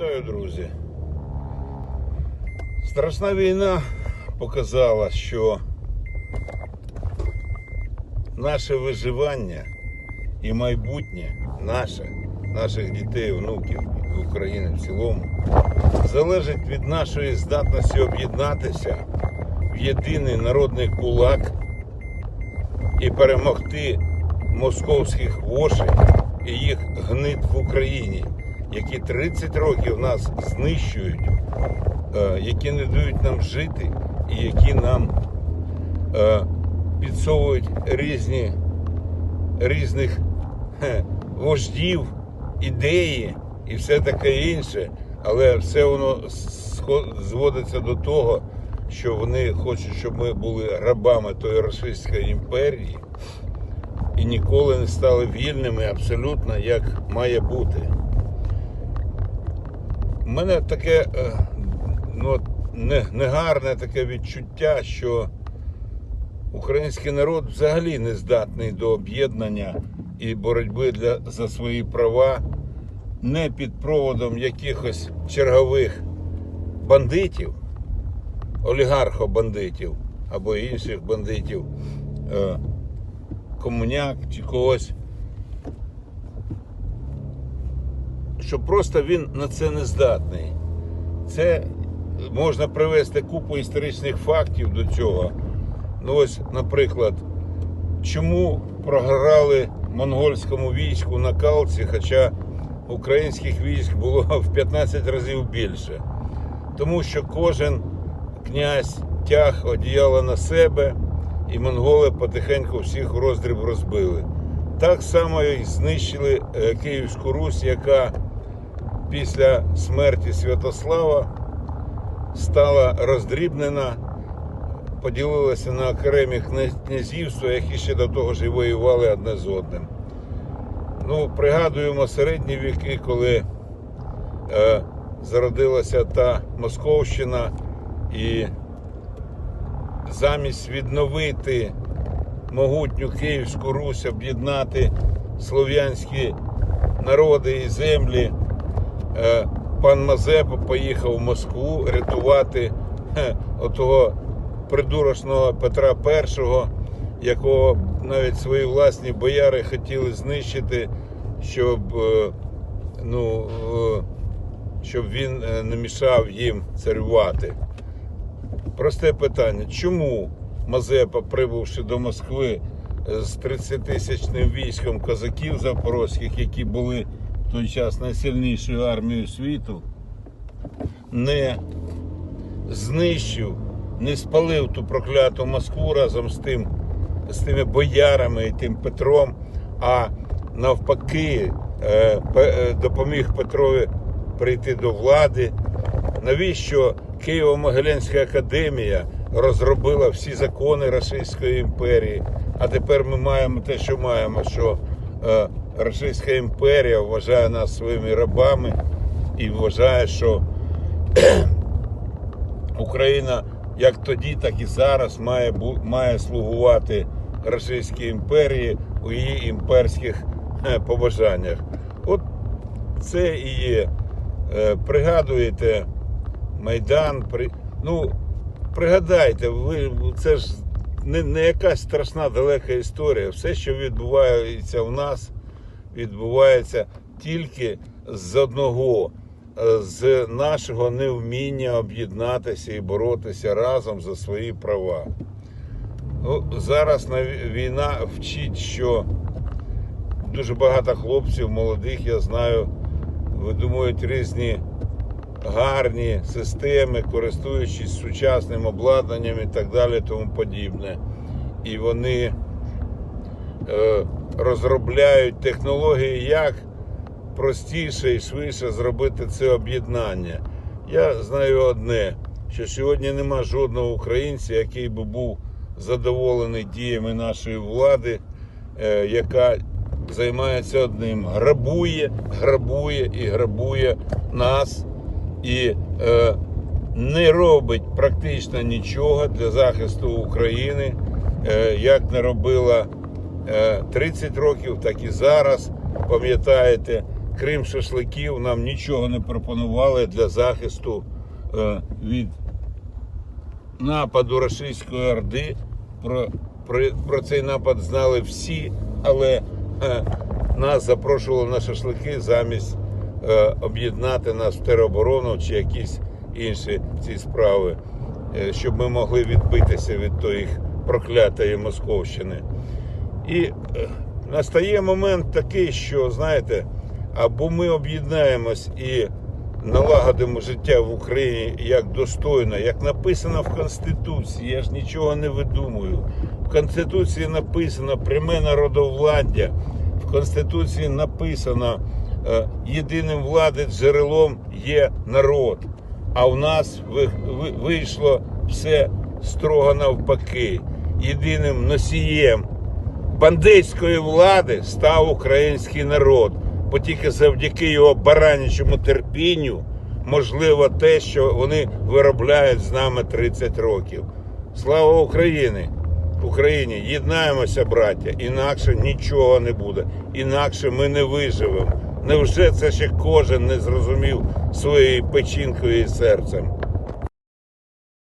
Вітаю, друзі. Страшна війна показала, що наше виживання і майбутнє наше, наших дітей, внуків України в цілому залежить від нашої здатності об'єднатися в єдиний народний кулак і перемогти московських вошей і їх гнид в Україні, які 30 років нас знищують, е, які не дають нам жити, і які нам е, підсовують різні різних вождів, ідеї і все таке інше. Але все воно зводиться до того, що вони хочуть, щоб ми були рабами тої Російської імперії і ніколи не стали вільними абсолютно як має бути. У мене таке е, ну, не, негарне таке відчуття, що український народ взагалі не здатний до об'єднання і боротьби для, за свої права не під проводом якихось чергових бандитів, олігархо-бандитів або інших бандитів. Е, комуняк чи когось. Що просто він на це не здатний. Це можна привести купу історичних фактів до цього. Ну ось, наприклад, чому програли монгольському війську на Калці, хоча українських військ було в 15 разів більше. Тому що кожен князь тяг одіяло на себе, і монголи потихеньку всіх роздріб розбили. Так само і знищили е, Київську Русь, яка після смерті Святослава стала роздрібнена, поділилася на окремі кня- князівства, які ще до того ж і воювали одне з одним. Ну, пригадуємо середні віки, коли е, зародилася та Московщина і замість відновити могутню Київську Русь, об'єднати слов'янські народи і землі, пан Мазепа поїхав в Москву рятувати отого придурочного Петра І, якого навіть свої власні бояри хотіли знищити, щоб, е, ну, е, щоб він е, не мішав їм царювати. Просте питання: чому Мазепа, прибувши до Москви е, з 30-тисячним військом козаків запорозьких, які були той час найсильнішою армією світу, не знищив, не спалив ту прокляту Москву разом з тим, з тими боярами і тим Петром, а навпаки е, е, допоміг Петрові прийти до влади. Навіщо Києво-Могилянська академія розробила всі закони Російської імперії? А тепер ми маємо те, що маємо, що е, Російська імперія вважає нас своїми рабами і вважає, що Україна як тоді, так і зараз має, має слугувати Російській імперії у її імперських е, побажаннях. От це і є. Е, Пригадуєте Майдан, при... ну пригадайте, ви це ж не, не якась страшна далека історія. Все, що відбувається в нас, відбувається тільки з одного, е, з нашого невміння об'єднатися і боротися разом за свої права. Ну, зараз війна вчить, що дуже багато хлопців, молодих, я знаю, видумують різні гарні системи, користуючись сучасним обладнанням і так далі, тому подібне. І вони розробляють технології, як простіше і швидше зробити це об'єднання. Я знаю одне, що сьогодні нема жодного українця, який би був задоволений діями нашої влади, е, яка займається одним: грабує, грабує і грабує нас і е, не робить практично нічого для захисту України, е, як не робила е, 30 років, так і зараз. Пам'ятаєте, крім шашликів, нам нічого не пропонували для захисту е, від нападу Російської Орди. Про, про, про цей напад знали всі, але е, нас запрошували на шашлики замість е, об'єднати нас в тероборону чи якісь інші ці справи, е, щоб ми могли відбитися від тої проклятої Московщини. І е, настає момент такий, що знаєте, або ми об'єднаємось і налагодимо життя в Україні як достойно, як написано в Конституції. Я ж нічого не видумую. В Конституції написано пряме народовладдя. В Конституції написано е, єдиним влади джерелом є народ. А в нас ви- ви- вийшло все строго навпаки. Єдиним носієм бандитської влади став український народ, бо тільки завдяки його баранячому терпінню можливо те, що вони виробляють з нами 30 років. Слава Україні! Україні єднаємося, браття, інакше нічого не буде, інакше ми не виживемо. Невже це ще кожен не зрозумів своєю печінкою і серцем?